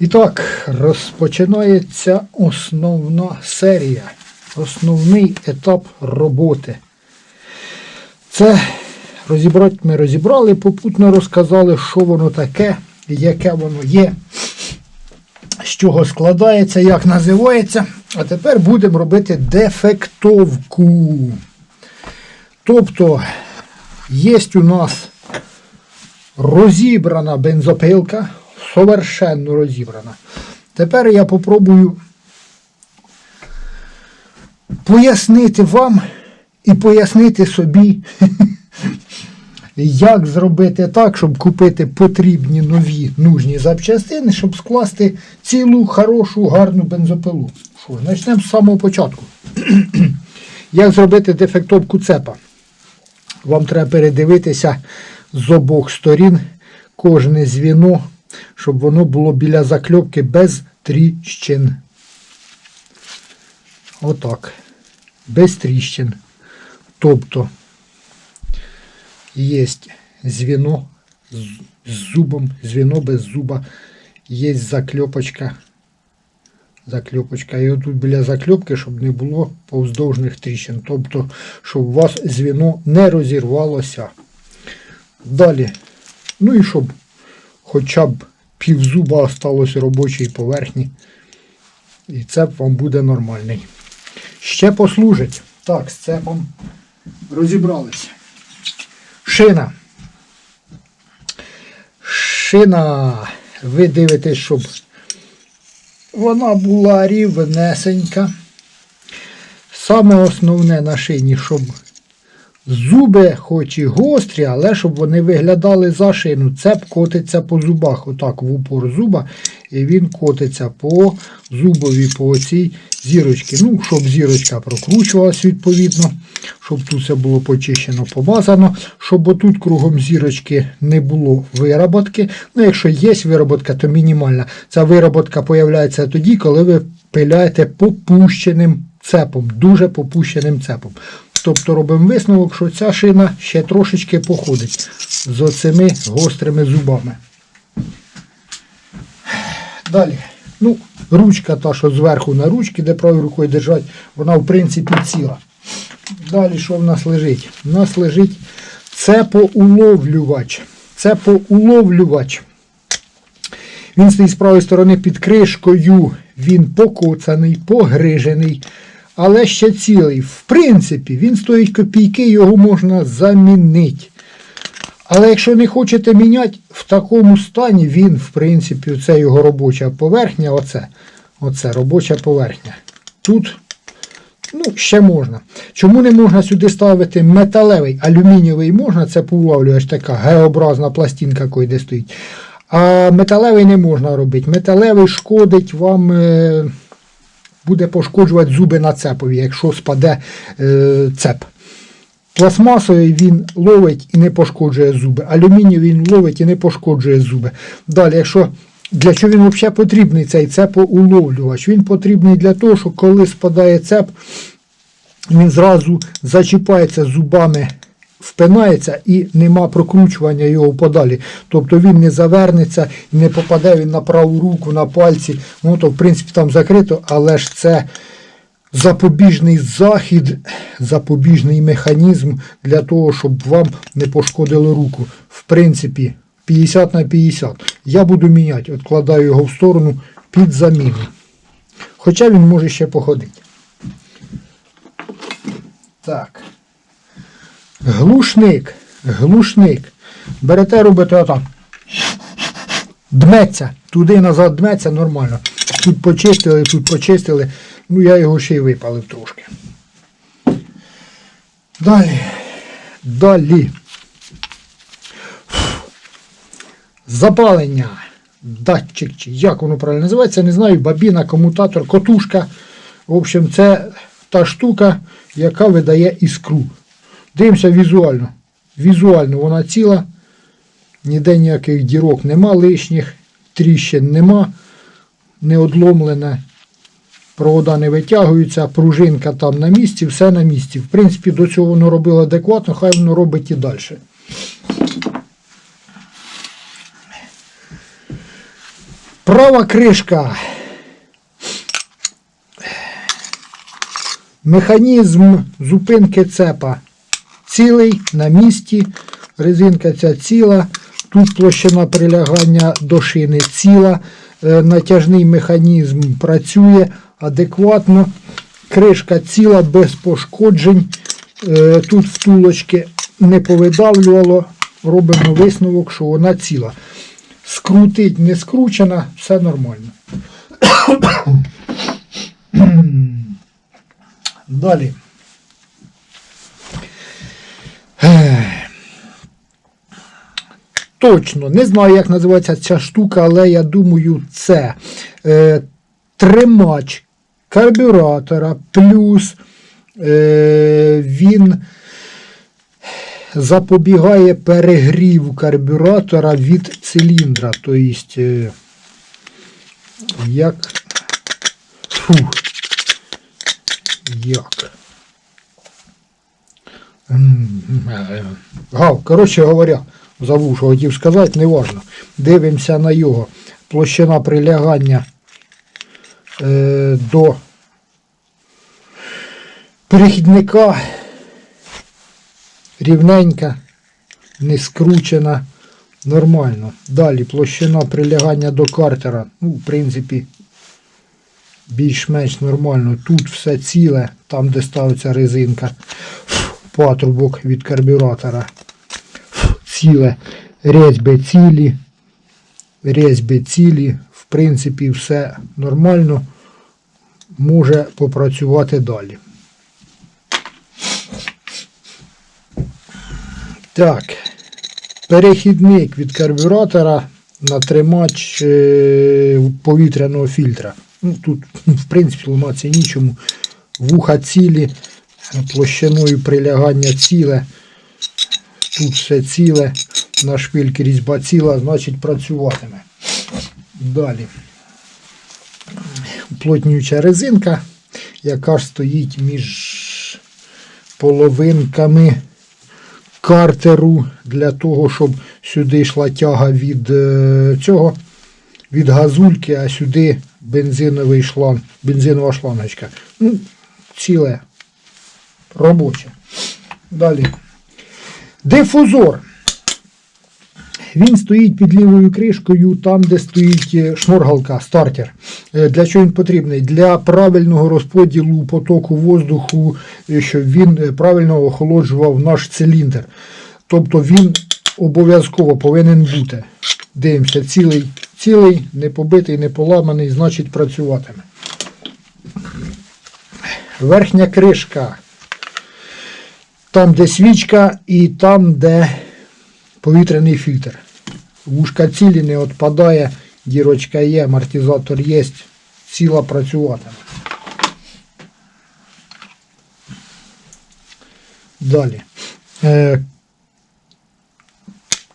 І так, розпочинається основна серія, основний етап роботи. Це розібрати ми розібрали, попутно розказали, що воно таке, яке воно є, з чого складається, як називається. А тепер будемо робити дефектовку. Тобто, є у нас розібрана бензопилка, совершенно розібрана. Тепер я попробую пояснити вам і пояснити собі, як зробити так, щоб купити потрібні нові нужні запчастини, щоб скласти цілу хорошу, гарну бензопилу. Що, ж, з самого початку. як зробити дефектовку цепа? Вам треба передивитися з обох сторін кожне звіно, щоб воно було біля закльопки без тріщин. Отак. Без тріщин. Тобто є звіно з зубом, звіно без зуба, є закльопочка. Закльопочка. І отут біля закльопки, щоб не було повздовжних тріщин. Тобто, щоб у вас звіно не розірвалося. Далі. Ну і щоб хоча б пів зуба осталось робочої поверхні. І цеп вам буде нормальний. Ще послужить. Так, з цепом розібралися. Шина. Шина. Ви дивитесь, щоб вона була рівнесенька. Саме основне на шині, щоб зуби хоч і гострі, але щоб вони виглядали за шину. Цеп котиться по зубах, отак в упор зуба, і він котиться по зубові, по цій зірочці. Ну, щоб зірочка прокручувалась відповідно, щоб тут все було почищено, помазано, щоб отут кругом зірочки не було вироботки. Ну, якщо є вироботка, то мінімальна. Ця вироботка появляється тоді, коли ви пиляєте попущеним цепом, дуже попущеним цепом. Тобто робимо висновок, що ця шина ще трошечки походить з оцими гострими зубами. Далі. Ну, ручка та, що зверху на ручці, де правою рукою держать, вона в принципі ціла. Далі що в нас лежить? У нас лежить цепоуловлювач. Цепоуловлювач. Він стоїть з правої сторони під кришкою. Він покоцаний, погрижений, але ще цілий. В принципі, він стоїть копійки, його можна замінити. Але якщо не хочете міняти, в такому стані він, в принципі, це його робоча поверхня, оце, оце робоча поверхня. Тут ну, ще можна. Чому не можна сюди ставити металевий, алюмінієвий можна, це повлавлюєш така Г-образна пластинка, де стоїть. А металевий не можна робити. Металевий шкодить вам. Е, буде пошкоджувати зуби на цепові, якщо спаде е, цеп. Пластмасовий він ловить і не пошкоджує зуби. Алюмінієвий він ловить і не пошкоджує зуби. Далі, якщо для чого він взагалі потрібний цей цепоуловлювач? Він потрібний для того, що коли спадає цеп, він зразу зачіпається зубами, впинається і нема прокручування його подалі. Тобто він не завернеться і не попаде він на праву руку, на пальці. Ну, то, в принципі, там закрито, але ж це запобіжний захід, запобіжний механізм для того, щоб вам не пошкодило руку. В принципі, 50 на 50. Я буду міняти, відкладаю його в сторону під заміну. Хоча він може ще походити. Так. Глушник. Глушник. Берете, робите отак. Дметься. Туди назад дметься нормально. Тут почистили, тут почистили. Ну, я його ще й випалив трошки. Далі. Далі. Запалення. Датчик, чи як воно правильно називається, не знаю. Бабіна, комутатор, котушка. В общем, це та штука, яка видає іскру. Дивимося візуально. Візуально вона ціла. Ніде ніяких дірок нема лишніх, тріщин нема, не одломлене. Провода не витягуються, пружинка там на місці, все на місці. В принципі, до цього воно робило адекватно, хай воно робить і далі. Права кришка. Механізм зупинки цепа цілий на місці. Резинка ця ціла. Тут площина прилягання до шини ціла. Е, Натяжний механізм працює адекватно. Кришка ціла без пошкоджень. Е, Тут втулочки не повидавлювало. Робимо висновок, що вона ціла. Скрутить не скручена, все нормально. Далі. Точно, не знаю, як називається ця штука, але я думаю, це е, тримач карбюратора, плюс е, він запобігає перегріву карбюратора від циліндра. Тобто, е, як. Фу. Як? Гав, коротше говоря, забув, що хотів сказати, неважно. Дивимося на його. Площина прилягання е, до перехідника рівненька, не скручена, нормально. Далі площина прилягання до картера. Ну, в принципі, більш-менш нормально. Тут все ціле, там, де ставиться резинка, патрубок від карбюратора. Ціле, різьби цілі, різьби цілі, в принципі, все нормально. Може попрацювати далі. Так, перехідник від карбюратора на тримач е, повітряного фільтра. Ну, тут, в принципі, ламатися нічому. Вуха цілі, площиною прилягання ціле. Тут все ціле, на шпильки різьба ціла, значить працюватиме. Далі. Уплотнююча резинка, яка стоїть між половинками картеру для того, щоб сюди йшла тяга від е, цього, від газульки, а сюди бензиновий шланг, бензинова шлангочка. Ну, ціле робоче. Далі. Дифузор. Він стоїть під лівою кришкою, там, де стоїть е, шноргалка, стартер. Е, Для чого він потрібний? Для правильного розподілу потоку воздуху, е, щоб він правильно охолоджував наш циліндр. Тобто він обов'язково повинен бути. Дивимося, цілий, цілий, не побитий, не поламаний, значить працюватиме. Верхня кришка. Там, де свічка, і там, де повітряний фільтр. Вушка цілі не відпадає, дірочка є, амортизатор є, ціла працюватиме. Далі. Е,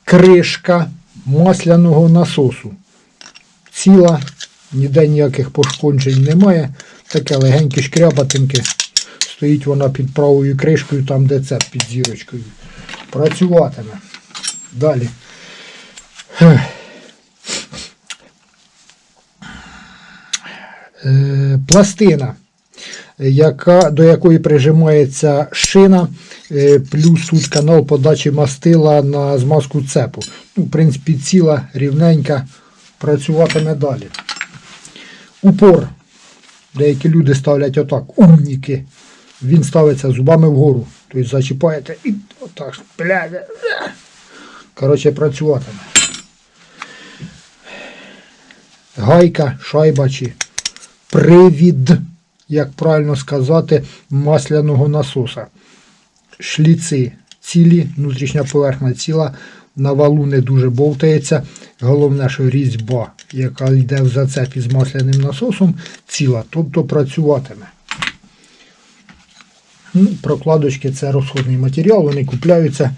кришка масляного насосу. Ціла, ніде ніяких пошкоджень немає. Таке легеньке шкрябатинке. Стоїть вона під правою кришкою, там де цеп під зірочкою. Працюватиме. Далі. Е, Пластина, яка, до якої прижимається шина, е, плюс тут канал подачі мастила на змазку цепу. Ну, в принципі, ціла, рівненька, працюватиме далі. Упор. Деякі люди ставлять отак, умніки. Він ставиться зубами вгору. Тобто зачіпаєте і отак. бля. Коротше, працюватиме. Гайка, шайба чи привід, як правильно сказати, масляного насоса. Шліци цілі, внутрішня поверхня ціла, на валу не дуже бовтається. Головне, що різьба, яка йде в зацепі з масляним насосом, ціла, тобто працюватиме. Ну, Прокладочки це розходний матеріал, вони купляються.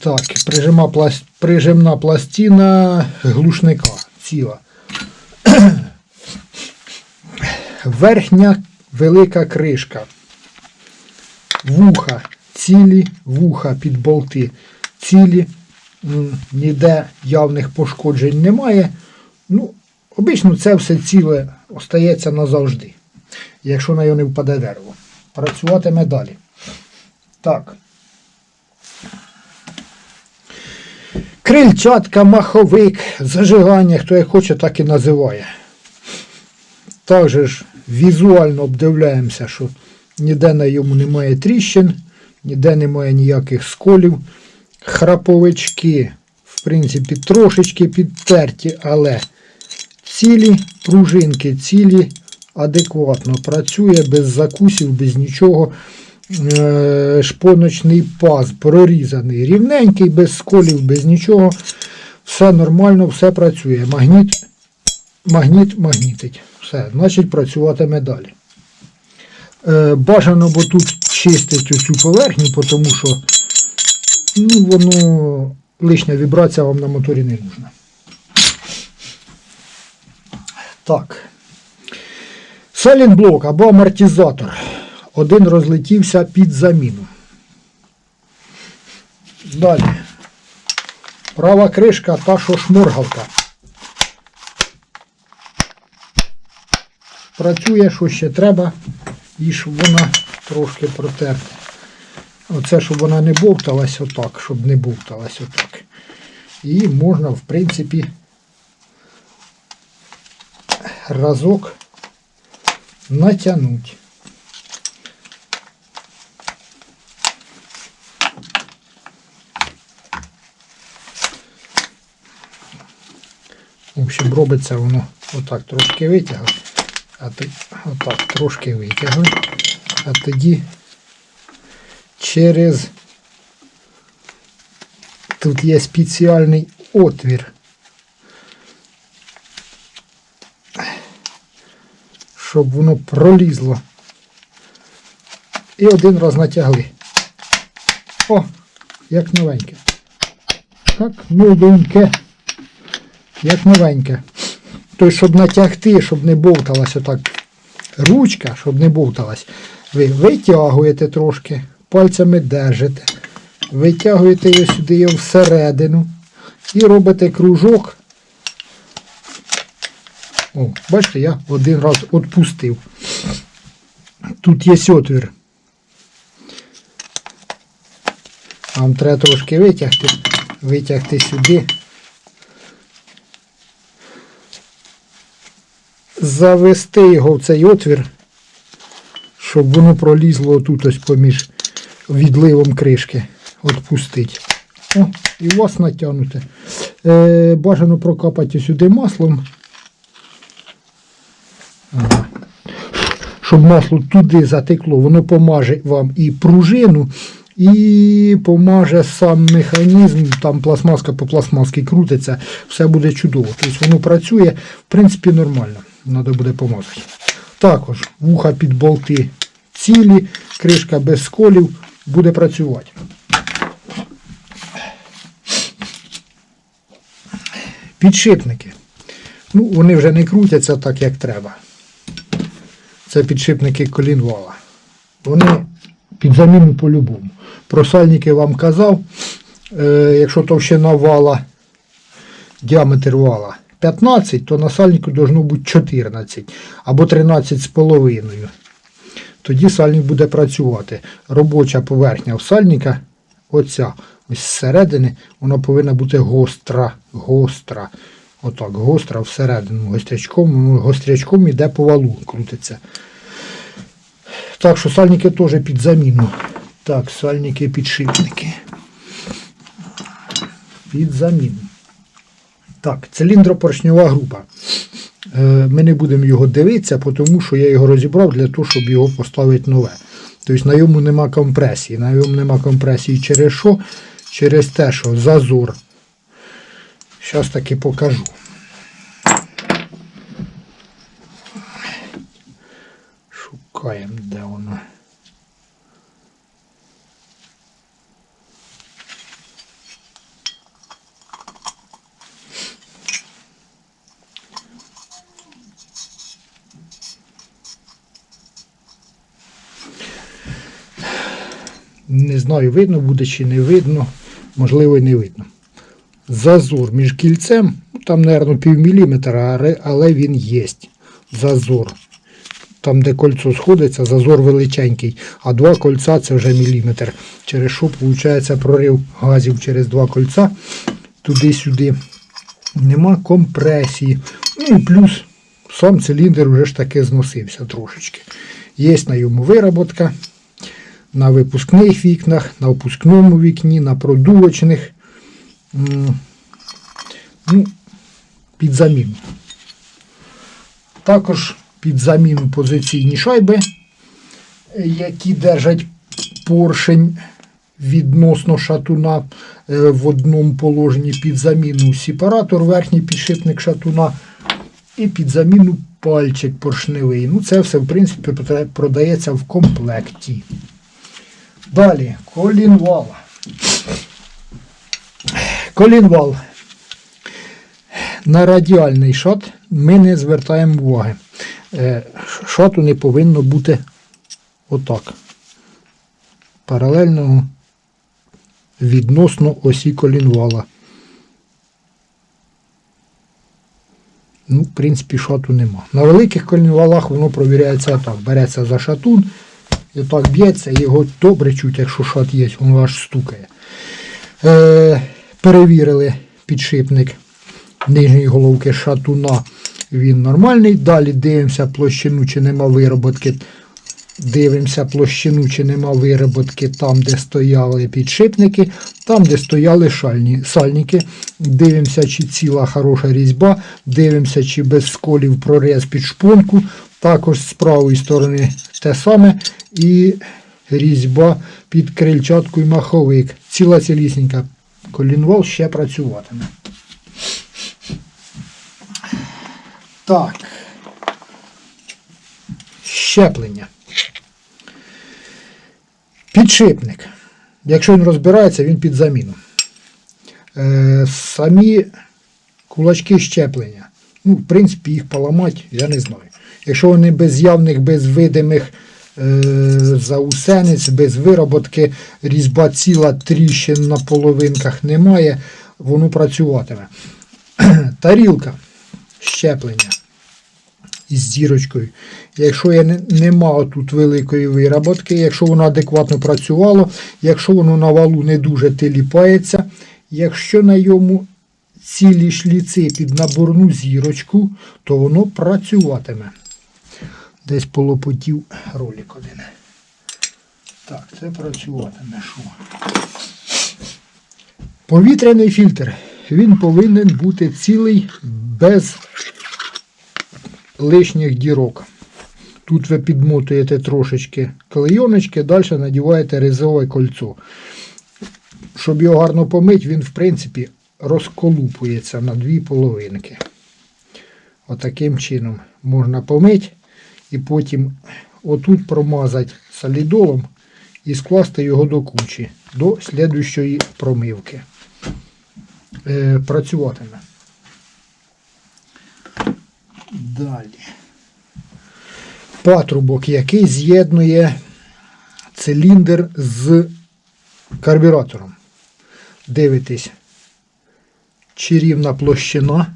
Так, прижима прижимна пластина глушника ціла. Верхня велика кришка. Вуха, цілі вуха під болти. Цілі, ніде явних пошкоджень немає. Ну, Обично це все ціле остається назавжди, якщо на його не впаде дерево. Працюватиме далі. Так. Крильчатка, маховик, зажигання, хто як хоче, так і називає. Також ж візуально обдивляємося, що ніде на йому немає тріщин, ніде немає ніяких сколів. Храповички, в принципі, трошечки підтерті, але цілі пружинки, цілі адекватно працює без закусів, без нічого. Е, Шпоночний паз прорізаний, рівненький, без сколів, без нічого. Все нормально, все працює. Магніт, магніт магнітить. Все, значить працюватиме далі. Е, бажано, бо тут чистить оцю поверхню, тому що ну, воно лишня вібрація вам на моторі не нужна. Так. Селінблок або амортизатор. Один розлетівся під заміну. Далі. Права кришка та що шморгалка. Працює, що ще треба, і щоб вона трошки протерта. Оце, щоб вона не бовталась отак, щоб не бовталась отак. І можна, в принципі, разок натягнути. В общем, робиться воно отак трошки витягли, а ти отак трошки витягли, а тоді через тут є спеціальний отвір. Щоб воно пролізло. І один раз натягли. О, як новеньке. Так, новеньке. Як новеньке. Тобто, щоб натягти, щоб не бовталась отак ручка, щоб не бовталась, ви витягуєте трошки, пальцями держите, витягуєте її сюди її всередину і робите кружок. О, бачите, я один раз відпустив. Тут є отвір. Вам треба трошки витягти, витягти сюди. Завести його в цей отвір, щоб воно пролізло тут ось поміж відливом кришки. Отпустить. О, і у вас натягнуте. Е, бажано прокапати сюди маслом. Щоб масло туди затекло, воно помаже вам і пружину, і помаже сам механізм, там пластмаска по пластмаски крутиться, все буде чудово. Тобто воно працює, в принципі, нормально. Треба буде помазати. Також вуха під болти цілі, кришка без сколів буде працювати. Підшипники. Ну, вони вже не крутяться так, як треба. Це підшипники колінвала. Вони під заміну по-любому. Про сальники вам казав, е, якщо товщина вала, діаметр вала 15, то на сальнику должно бути 14 або 13 з половиною. Тоді сальник буде працювати. Робоча поверхня в сальника, оця, ось зсередини, вона повинна бути гостра. Гостра. Отак, гостра всередину. Гострячком, гострячком іде по валу, крутиться. Так що сальники теж під заміну. Так, сальники підшипники. Під заміну. Так, циліндропоршньова група. Е, Ми не будемо його дивитися, тому що я його розібрав для того, щоб його поставити нове. Тобто на йому нема компресії. На йому нема компресії через що? Через те, що зазор. Зараз таки покажу. Шукаємо, де воно. Не знаю, видно буде чи не видно, можливо і не видно. Зазор між кільцем, там, мабуть, пів міліметра, але- він є. Зазор. Там, де кольцо сходиться, зазор величенький, а два кольця це вже міліметр. Через що, виходить, прорив газів через два кольця туди-сюди. Нема компресії. Ну плюс сам циліндр вже ж таки зносився трошечки. Є на йому вироботка на випускних вікнах, на опускному вікні, на продувочних. Ну, під заміну. Також під заміну позиційні шайби, е, які держать поршень відносно шатуна е, в одному положенні під заміну сепаратор, верхній підшипник шатуна і під заміну пальчик поршневий. Ну, це все, в принципі, продається в комплекті. Далі, колінвал. Колінвал. На радіальний шат ми не звертаємо уваги. Е, Шату не повинно бути отак. Паралельного відносно осі колінвала. Ну, в принципі, шату нема. На великих колінвалах воно провіряється так. Береться за шатун, і так б'ється, його добре чуть, якщо шат є, воно аж стукає. Е, перевірили підшипник нижньої головки шатуна. Він нормальний. Далі дивимося площину, чи нема вироботки. Дивимося площину, чи нема вироботки там, де стояли підшипники, там, де стояли шальні, сальники. Дивимося, чи ціла хороша різьба, дивимося, чи без сколів прорез під шпонку. Також з правої сторони те саме. І різьба під крильчатку і маховик. Ціла цілісінька. Колінвал ще працюватиме. Так. Щеплення. Підшипник. Якщо він розбирається, він під заміну. Е, самі кулачки щеплення. Ну, в принципі, їх поламати, я не знаю. Якщо вони без явних, без видимих е, заусениць, без вироботки, різьба ціла, тріщин на половинках немає, воно працюватиме. Тарілка щеплення із зірочкою. Якщо є, не- нема тут великої вироботки, якщо воно адекватно працювало, якщо воно на валу не дуже тиліпається, якщо на йому цілі шліци під наборну зірочку, то воно працюватиме. Десь полопотів ролик один. Так, це працюватиме. Що? Повітряний фільтр. Він повинен бути цілий без лишніх дірок. Тут ви підмотуєте трошечки клейоночки, далі надіваєте резове кольцо. Щоб його гарно помити, він, в принципі, розколупується на дві половинки. Отаким чином можна помити і потім отут промазати солідолом і скласти його до кучі до слідущої промивки. Е, працюватиме. Далі. Патрубок, який з'єднує циліндр з карбюратором. Дивитесь, чи рівна площина,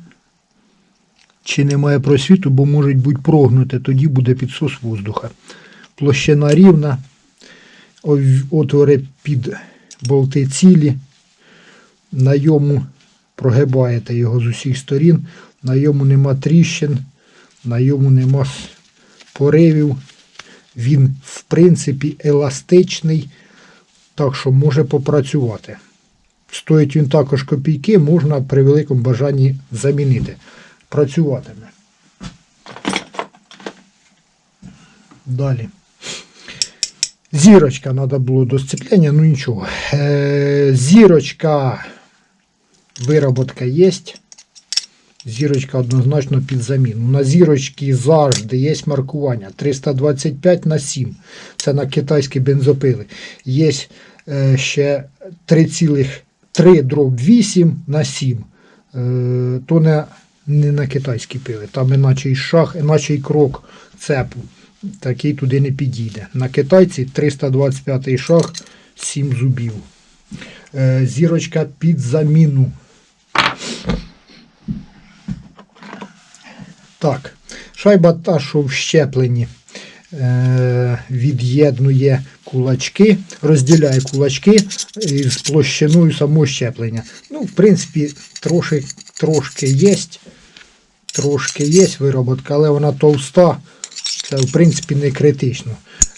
чи немає просвіту, бо можуть бути прогнути, тоді буде підсос воздуха. Площина рівна, отвори під болти цілі, на йому прогибаєте його з усіх сторін, на йому нема тріщин, на йому нема поривів. Він, в принципі, еластичний, так що може попрацювати. Стоїть він також копійки, можна при великому бажанні замінити. Працюватиме. Далі. Зірочка треба було до сцеплення, ну нічого. Е, зірочка, вироботка є. Зірочка однозначно під заміну. На зірочці завжди є маркування 325 на 7. Це на китайські бензопили. Є е, ще 3,3 дроб 8 на 7. Е, то не, не на китайські пили. Там іначе і шах, іначе і крок цепу. Такий туди не підійде. На китайці 325 шах, 7 зубів. Е, зірочка під заміну. Так, шайба та, що в щепленні е, від'єднує кулачки, розділяє кулачки із площиною самого щеплення. Ну, в принципі, трошки, трошки є. Трошки є вироботка, але вона товста. Це, в принципі, не критично.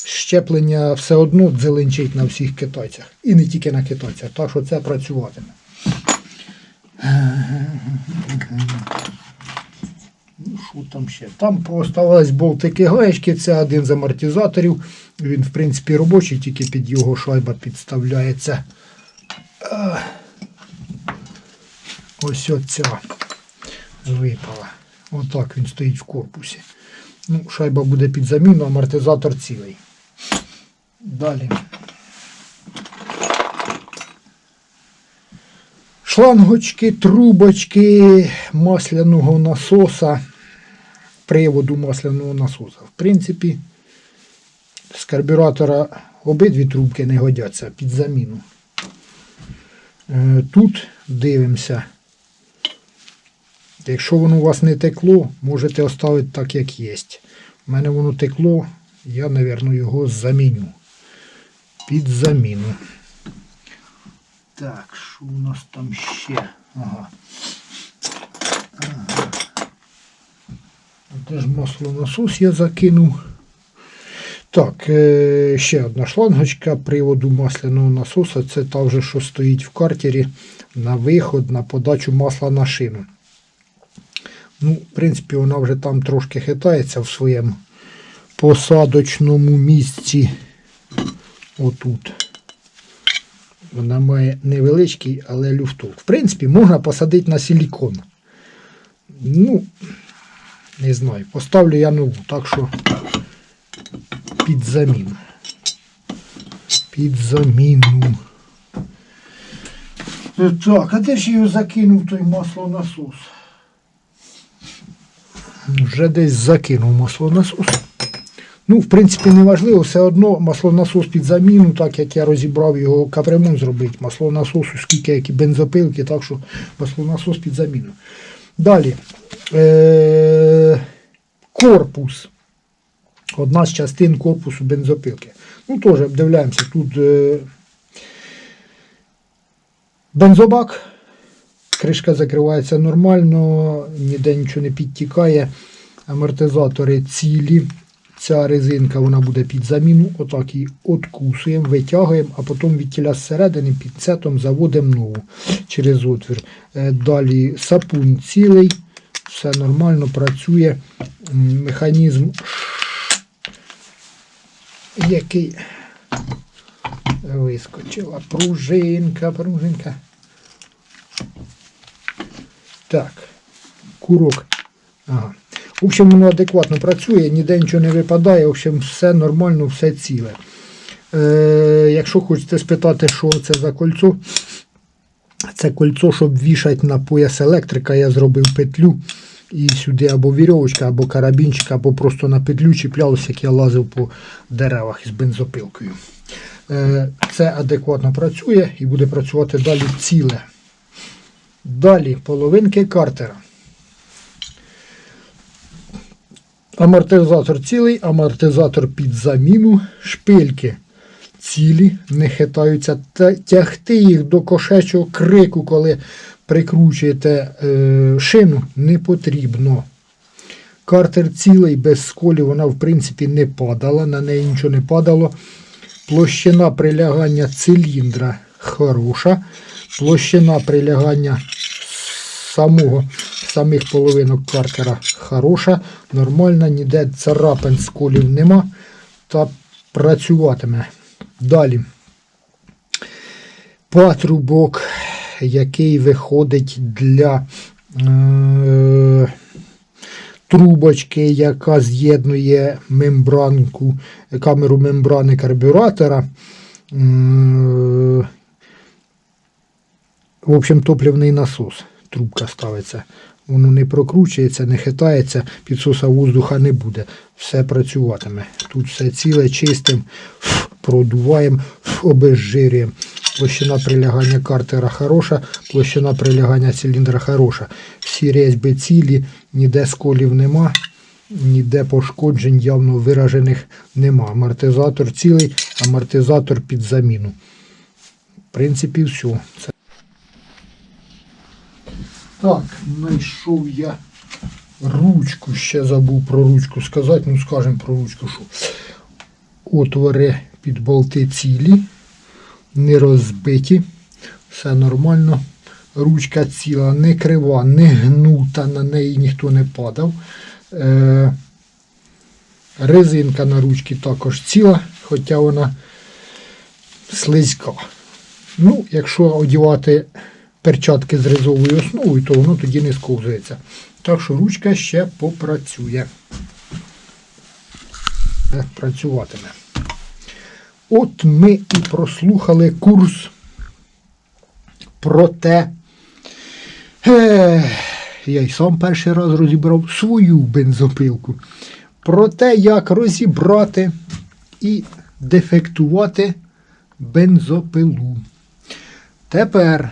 Щеплення все одно дзеленчить на всіх китайцях. І не тільки на китайцях. Так що це працюватиме. Ну, що там ще? Там поставились болтики гаєчки, це один з амортизаторів. Він, в принципі, робочий, тільки під його шайба підставляється. Ось оця випала. Отак він стоїть в корпусі. Ну, шайба буде під заміну, амортизатор цілий. Далі. Шлангочки, трубочки масляного насоса, приводу масляного насоса. В принципі, з карбюратора обидві трубки не годяться під заміну. Е, Тут дивимося. Якщо воно у вас не текло, можете оставити так, як є. У мене воно текло, я, мабуть, його заміню. Під заміну. Так, що у нас там ще? Ага. Ага. Де ж маслонасос я закинув? Так, е, ще одна шлангочка приводу масляного насоса. Це та вже, що стоїть в картері на виход, на подачу масла на шину. Ну, в принципі, вона вже там трошки хитається в своєму посадочному місці. Отут. Вона має невеличкий, але люфток. В принципі, можна посадити на силікон. Ну, не знаю, поставлю я нову, так що під заміну. Під заміну. Так, а де ж я закинув той маслонасос? Вже десь закинув маслонасос. Ну, в принципі, не важливо, все одно маслонасос під заміну, так як я розібрав його капремонт зробити. Маслонасосу, скільки як і бензопилки, так що маслонасос під заміну. Далі. Е- корпус. Одна з частин корпусу бензопилки. Ну, теж обдивляємося. Тут е- бензобак. Кришка закривається нормально, ніде нічого не підтікає. Амортизатори цілі. Ця резинка вона буде під заміну. Отак її откусуємо, витягуємо, а потім від тіля зсередини пінцетом заводимо нову через отвір. Е, Далі сапун цілий, все нормально працює. Механізм, який вискочила. Пружинка, пружинка. Так, курок. Ага. В общем, воно адекватно працює, ніде нічого не випадає, в общем, все нормально, все ціле. Е, якщо хочете спитати, що це за кольцо, це кольцо, щоб вішати на пояс електрика, я зробив петлю. І сюди або вірьовочка, або карабінчик, або просто на петлю чіплялося, як я лазив по деревах із бензопилкою. Е, Це адекватно працює і буде працювати далі ціле. Далі половинки картера. Амортизатор цілий, амортизатор під заміну, шпильки цілі, не хитаються. Тягти їх до кошечого крику, коли прикручуєте е, шину, не потрібно. Картер цілий, без сколів, вона в принципі не падала, на неї нічого не падало. Площина прилягання циліндра хороша. Площина прилягання самого, самих половинок картера хороша, нормальна, ніде царапин сколів нема та працюватиме. Далі. Патрубок, який виходить для е, трубочки, яка з'єднує мембранку, камеру мембрани карбюратора. Е, в общем, топливний насос. Трубка ставиться. Воно не прокручується, не хитається, підсоса воздуха не буде. Все працюватиме. Тут все ціле, чистим, продуваємо, обезжирюємо. площина прилягання картера хороша, площина прилягання циліндра хороша. Всі різьби цілі, ніде сколів нема, ніде пошкоджень явно виражених нема. Амортизатор цілий, амортизатор під заміну. В принципі, все. Так, знайшов я ручку. Ще забув про ручку сказати. Ну, скажемо про ручку, що отвори під болти цілі, не розбиті, все нормально. Ручка ціла, не крива, не гнута, на неї ніхто не падав. Е, резинка на ручці також ціла, хоча вона слизька. Ну, якщо одягати перчатки з ризовою основою, то воно тоді не сковзується. Так що ручка ще попрацює. Е, Працюватиме. От ми і прослухали курс про те. Е, я й сам перший раз розібрав свою бензопилку. Про те, як розібрати і дефектувати бензопилу. Тепер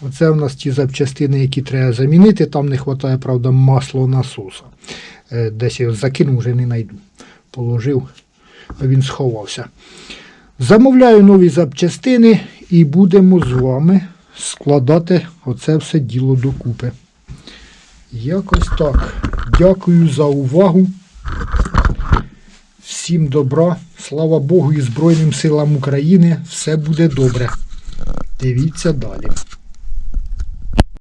оце в нас ті запчастини, які треба замінити. Там не вистачає, правда, масло насоса. Е, Десь я закинув, вже не знайду. Положив, а він сховався. Замовляю нові запчастини і будемо з вами складати оце все діло докупи. Якось так. Дякую за увагу. Всім добра, слава Богу і Збройним силам України. Все буде добре. Дивіться далі.